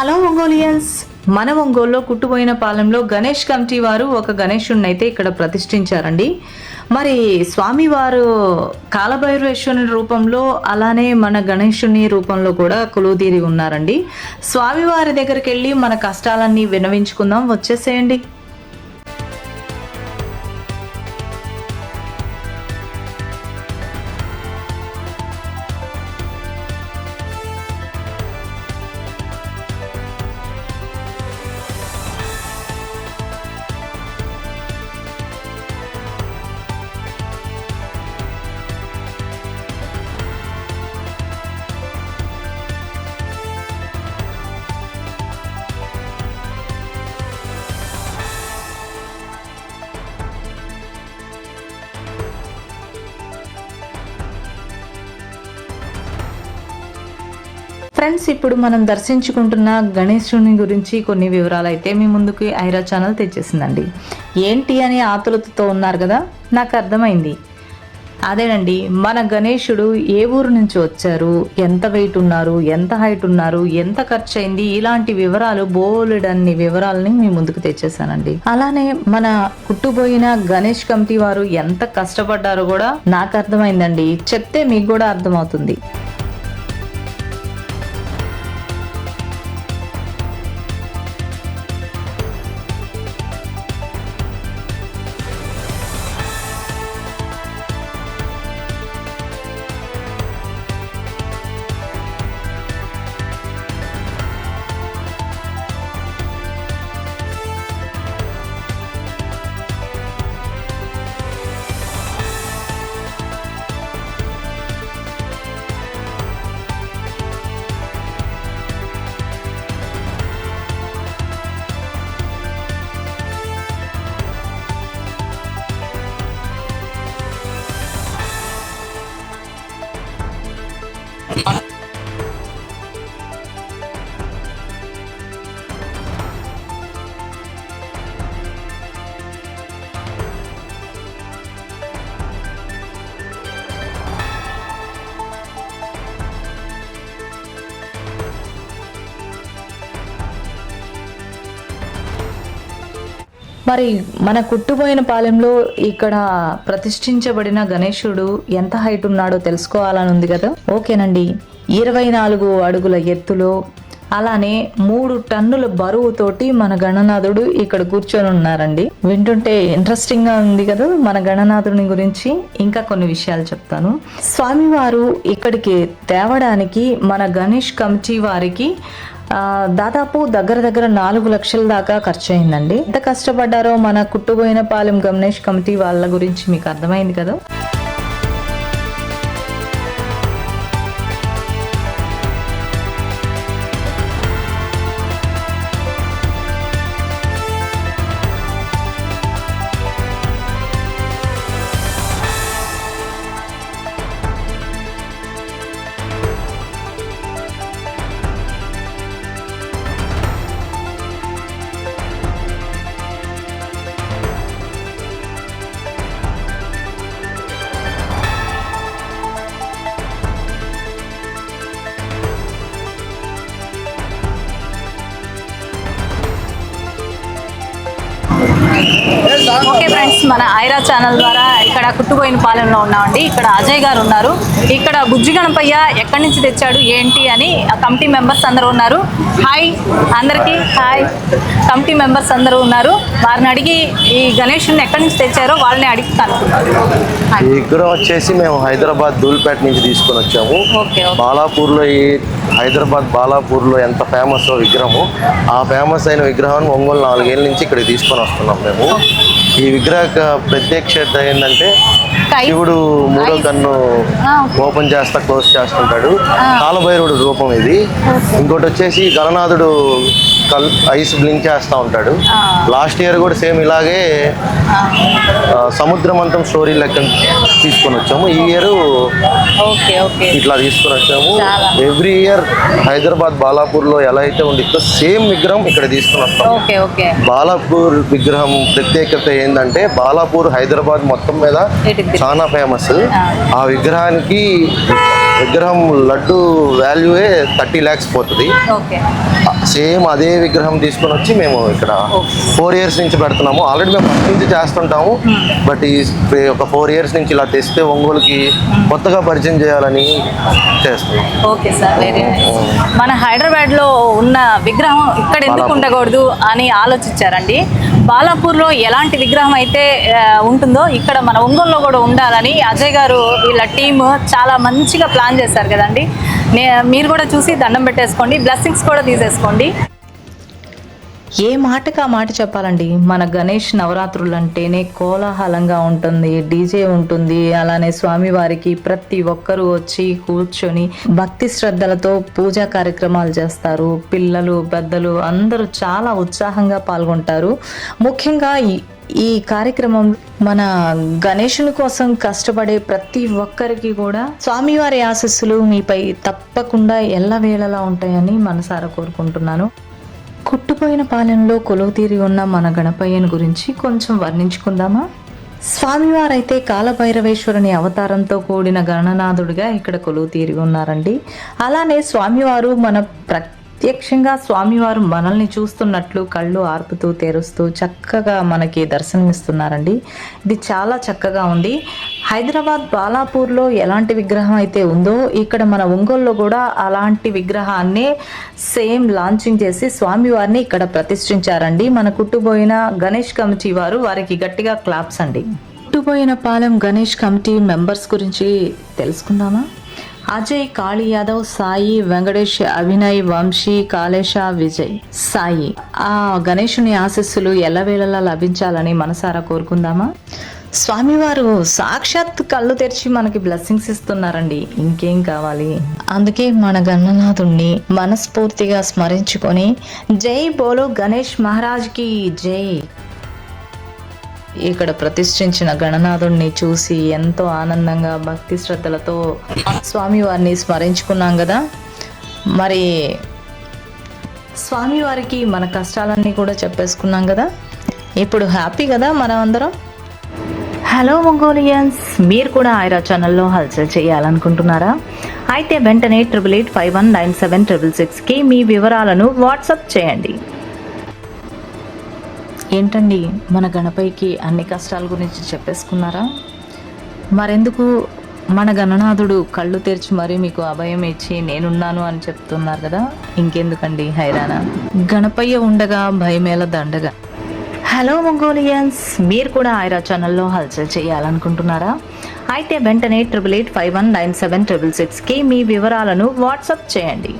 Hello Ongolians మన ఒంగోలులో కుట్టుపోయిన పాలెంలో Ganesh committee వారు ఒక గణేషుడిని అయితే ఇక్కడ ప్రతిష్ఠించారండి. మరి స్వామివారు కాలభైరవేశ్వరుని రూపంలో అలానే మన గణేషుని రూపంలో కూడా కొలువుదీరి ఉన్నారండి. స్వామివారి దగ్గరికి వెళ్ళి మన కష్టాలన్నీ వినవించుకుందాం. వచ్చేసేయండి. ఫ్రెండ్స్ ఇప్పుడు మనం దర్శించుకుంటున్న గణేశుని గురించి కొన్ని వివరాలు అయితే మీ ముందుకు ఐరా ఛానల్ తెచ్చేసిందండి. ఏంటి అని ఆతులతతో ఉన్నారు కదా నాకు అర్థమైంది. అదేనండి మన గణేశుడు ఏ ఊరు నుంచి వచ్చారు ఎంత వెయిట్ ఉన్నారు ఎంత హైట్ ఉన్నారు ఎంత ఖర్చు అయింది ఇలాంటి వివరాలు బోలెడన్ని వివరాలని మీ ముందుకు తెచ్చేసానండి. అలానే మన కుట్టుబోయిన గణేష్ కమిటీ వారు ఎంత కష్టపడ్డారో కూడా నాకు అర్థమైందండి. చెప్తే మీకు కూడా అర్థమవుతుంది. మరి మన కుట్టుపోయిన పాలెంలో ఇక్కడ ప్రతిష్ఠించబడిన గణేశుడు ఎంత హైట్ ఉన్నాడో తెలుసుకోవాలని ఉంది కదా? ఓకేనండి. ఇరవై నాలుగు అడుగుల ఎత్తులో అలానే మూడు టన్నుల బరువుతోటి మన గణనాథుడు ఇక్కడ కూర్చొని ఉన్నారండి. వింటుంటే ఇంట్రెస్టింగ్గా ఉంది కదా మన గణనాథుని గురించి ఇంకా కొన్ని విషయాలు చెప్తాను. స్వామివారు ఇక్కడికి తేవడానికి మన గణేష్ కమిటీ వారికి దాదాపు దగ్గర దగ్గర నాలుగు లక్షల దాకా ఖర్చు అయిందండి ఎంత కష్టపడ్డారో మన కుట్టుబోయిన పాలెం గమనేష్ కమిటీ వాళ్ళ గురించి మీకు అర్థమైంది కదా? ఓకే ఫ్రెండ్స్ మన ఐరా ఛానల్ ద్వారా ఇక్కడ కుట్టుపోయిన పాలెంలో ఉన్నామండి. ఇక్కడ అజయ్ గారు ఉన్నారు. ఇక్కడ బుజ్జి గణపయ్య ఎక్కడి నుంచి తెచ్చాడు ఏంటి అని ఆ కమిటీ మెంబర్స్ అందరూ ఉన్నారు. హాయ్ అందరికీ హాయ్. కమిటీ మెంబర్స్ అందరూ ఉన్నారు. వారిని అడిగి ఈ గణేషుని ఎక్కడి నుంచి తెచ్చారో వాళ్ళని అడిగి విగ్రహం వచ్చేసి మేము హైదరాబాద్ ధూల్పేట నుంచి తీసుకొని వచ్చాము. బాలాపూర్లో ఈ హైదరాబాద్ బాలాపూర్లో ఎంత ఫేమస్ విగ్రహము ఆ ఫేమస్ అయిన విగ్రహాన్ని ఒంగోలు నాలుగేళ్ళ నుంచి ఇక్కడ తీసుకొని వస్తున్నాం మేము. ఈ విగ్రహ యొక్క ప్రత్యక్షత ఏంటంటే. శివుడు మూడో. కన్ను ఓపెన్ చేస్తా క్లోజ్ చేస్తుంటాడు. కాలభైరవుడు రూపం ఇది ఇంకోటి వచ్చేసి గణనాథుడు కల్ ఐస్ బ్లింక్ చేస్తూ ఉంటాడు. లాస్ట్ ఇయర్ కూడా సేమ్ ఇలాగే సముద్రమంతం స్టోరీ లెక్క తీసుకొని వచ్చాము ఈ ఇయర్ ఇట్లా తీసుకొని వచ్చాము. ఎవ్రీ ఇయర్ హైదరాబాద్ బాలాపూర్లో ఎలా అయితే ఉండిద్దో సేమ్ విగ్రహం ఇక్కడ తీసుకొని వస్తాం బాలాపూర్ విగ్రహం ప్రత్యేకత ఏంటంటే బాలాపూర్ హైదరాబాద్ మొత్తం మీద. చాలా ఫేమస్. ఆ విగ్రహానికి విగ్రహం లడ్డు వాల్యూయే థర్టీ ల్యాక్స్ పోతుంది. సేమ్ అదే విగ్రహం తీసుకొని వచ్చి మేము ఇక్కడ ఫోర్ ఇయర్స్ నుంచి పెడుతున్నాము. ఆల్రెడీ మేము ఫస్ట్ నుంచి చేస్తుంటాము. బట్ ఈ ఒక ఫోర్ ఇయర్స్ నుంచి ఇలా తెస్తే ఒంగోలుకి కొత్తగా పరిచయం చేయాలని చేస్తున్నాం. ఓకే సార్ వెరీ మన హైదరాబాద్లో ఉన్న విగ్రహం ఇక్కడ ఎందుకు. ఉండకూడదు అని ఆలోచించారండి? బాలాపూర్లో ఎలాంటి విగ్రహం అయితే ఉంటుందో ఇక్కడ మన ఒంగోలులో కూడా ఉండాలని అజయ్ గారు వీళ్ళ టీమ్ చాలా మంచిగా ప్లాన్ చేశారు కదండి. నే మీరు కూడా చూసి దండం పెట్టేసుకోండి. బ్లెస్సింగ్స్ కూడా తీసేసుకోండి. ఏ మాటకు ఆ మాట చెప్పాలండి? మన గణేష్ నవరాత్రులు అంటేనే కోలాహలంగా ఉంటుంది డీజే ఉంటుంది. అలానే స్వామివారికి ప్రతి ఒక్కరూ వచ్చి కూర్చొని భక్తి శ్రద్ధలతో పూజా కార్యక్రమాలు చేస్తారు. పిల్లలు పెద్దలు అందరూ చాలా ఉత్సాహంగా పాల్గొంటారు. ముఖ్యంగా ఈ ఈ కార్యక్రమం మన గణేషుని కోసం కష్టపడే ప్రతి ఒక్కరికి కూడా స్వామివారి ఆశస్సులు మీపై తప్పకుండా ఎల్లవేళలా ఉంటాయని మనసారా కోరుకుంటున్నాను. కుట్టుపోయిన పాలెంలో కొలువు తీరి ఉన్న మన గణపయ్యని గురించి కొంచెం వర్ణించుకుందామా? స్వామివారైతే కాలభైరవేశ్వరుని అవతారంతో కూడిన గణనాథుడిగా ఇక్కడ కొలువుతీరి ఉన్నారండి. అలానే స్వామివారు మన ప్ర ప్రత్యక్షంగా స్వామివారు మనల్ని చూస్తున్నట్లు కళ్ళు ఆర్పుతూ తెరుస్తూ చక్కగా మనకి దర్శనమిస్తున్నారండి. ఇది చాలా చక్కగా ఉంది. హైదరాబాద్ బాలాపూర్లో ఎలాంటి విగ్రహం అయితే ఉందో ఇక్కడ మన ఒంగోల్లో కూడా అలాంటి విగ్రహాన్ని సేమ్ లాంచింగ్ చేసి స్వామివారిని ఇక్కడ ప్రతిష్ఠించారండి. మన కుట్టుబోయిన గణేష్ కమిటీ వారు వారికి గట్టిగా క్లాప్స్ అండి. కుట్టుబోయిన పాలెం గణేష్ కమిటీ మెంబర్స్ గురించి తెలుసుకుందామా? అజయ్ కాళీ యాదవ్ సాయి వెంకటేష్ అభినయ్ వంశీ కాళేశ విజయ్ సాయి ఆ గణేషుని ఆశస్సులు ఎల్లవేళలా లభించాలని మనసారా కోరుకుందామా స్వామివారు సాక్షాత్ కళ్ళు తెరిచి మనకి బ్లెస్సింగ్స్ ఇస్తున్నారండి ఇంకేం కావాలి అందుకే మన గణనాథుణ్ణి మనస్ఫూర్తిగా స్మరించుకొని జై బోలో గణేష్ మహారాజ్కి జై. ఇక్కడ ప్రతిష్ఠించిన గణనాథుణ్ణి చూసి ఎంతో ఆనందంగా భక్తి శ్రద్ధలతో స్వామివారిని స్మరించుకున్నాం కదా. మరి స్వామివారికి మన కష్టాలన్నీ కూడా చెప్పేసుకున్నాం కదా. ఇప్పుడు హ్యాపీ కదా మనం అందరం? హలో మంగోలియన్స్ మీరు కూడా ఐరా ఛానల్లో హల్చల్ చేయాలనుకుంటున్నారా? అయితే వెంటనే triple eight five one nine seven triple సిక్స్కి మీ వివరాలను వాట్సప్ చేయండి. ఏంటండి మన గణపైకి అన్ని కష్టాల గురించి చెప్పేసుకున్నారా? మరెందుకు మన గణనాథుడు కళ్ళు తెరిచి మరీ మీకు అభయం ఇచ్చి నేనున్నాను అని చెప్తున్నారు కదా? ఇంకెందుకండి హైరాణ? గణపయ్య ఉండగా భయమేల దండగా. హలో మంగోలియన్స్ మీరు కూడా ఐరా ఛానల్లో హల్చల్ చేయాలనుకుంటున్నారా? అయితే వెంటనే triple eight five one nine seven triple సిక్స్కి మీ వివరాలను వాట్సాప్ చేయండి.